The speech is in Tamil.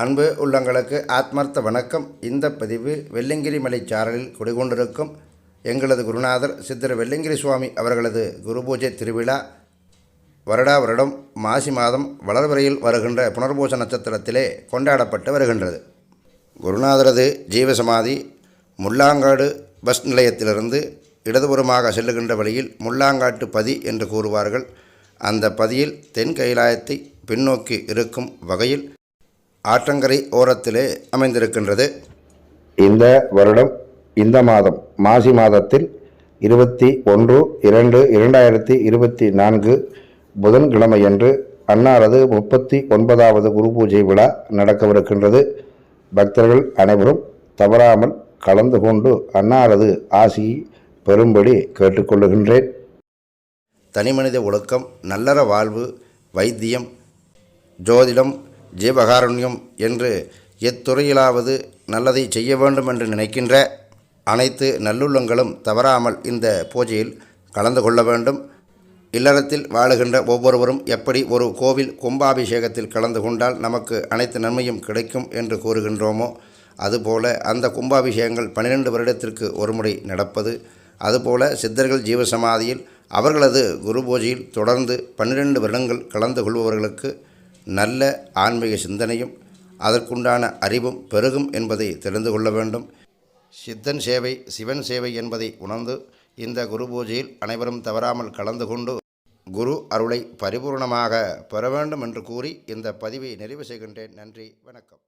அன்பு உள்ளங்களுக்கு ஆத்மார்த்த வணக்கம். இந்த பதிவு வெள்ளங்கிரி மலைச்சாரலில் குடிகொண்டிருக்கும் எங்களது குருநாதர் சித்தர் வெள்ளங்கிரி சுவாமி அவர்களது குரு பூஜை திருவிழா வருடா வருடம் மாசி மாதம் வளர்வரையில் வருகின்ற புனர்பூச நட்சத்திரத்திலே கொண்டாடப்பட்டு வருகின்றது. குருநாதரது ஜீவசமாதி முள்ளாங்காடு பஸ் நிலையத்திலிருந்து இடதுபுறமாக செல்லுகின்ற வழியில் முள்ளாங்காட்டு பதி என்று கூறுவார்கள். அந்த பதியில் தென் கைலாயத்தை பின்னோக்கி இருக்கும் வகையில் ஆற்றங்கரை ஓரத்திலே அமைந்திருக்கின்றது. இந்த வருடம் இந்த மாதம் மாசி மாதத்தில் இருபத்தி ஒன்று இரண்டு இரண்டாயிரத்தி இருபத்தி நான்கு புதன்கிழமையன்று அன்னாரது முப்பத்தி ஒன்பதாவது குரு பூஜை விழா நடக்கவிருக்கின்றது. பக்தர்கள் அனைவரும் தவறாமல் கலந்து கொண்டு அன்னாரது ஆசியை பெறும்படி கேட்டுக்கொள்ளுகின்றேன். தனிமனித ஒழுக்கம் நல்லற வாழ்வு வைத்தியம் ஜோதிடம் ஜீவகாருண்யம் என்று எத்துறையிலாவது நல்லதை செய்ய வேண்டும் என்று நினைக்கின்ற அனைத்து நல்லுள்ளங்களும் தவறாமல் இந்த பூஜையில் கலந்து கொள்ள வேண்டும். இல்லறத்தில் வாழுகின்ற ஒவ்வொருவரும் எப்படி ஒரு கோவில் கும்பாபிஷேகத்தில் கலந்து கொண்டால் நமக்கு அனைத்து நன்மையும் கிடைக்கும் என்று கூறுகின்றோமோ அதுபோல அந்த கும்பாபிஷேகங்கள் பன்னிரெண்டு வருடத்திற்கு ஒருமுறை நடப்பது அதுபோல சித்தர்கள் ஜீவசமாதியில் அவர்களது குரு பூஜையில் தொடர்ந்து பன்னிரெண்டு வருடங்கள் கலந்து கொள்பவர்களுக்கு நல்ல ஆன்மீக சிந்தனையும் அதற்குண்டான அறிவும் பெருகும் என்பதை தெரிந்து கொள்ள வேண்டும். சித்தன் சேவை சிவன் சேவை என்பதை உணர்ந்து இந்த குரு பூஜையில் அனைவரும் தவறாமல் கலந்து கொண்டு குரு அருளை பரிபூர்ணமாக பெற வேண்டும் என்று கூறி இந்த பதிவை நிறைவு செய்கின்றேன். நன்றி வணக்கம்.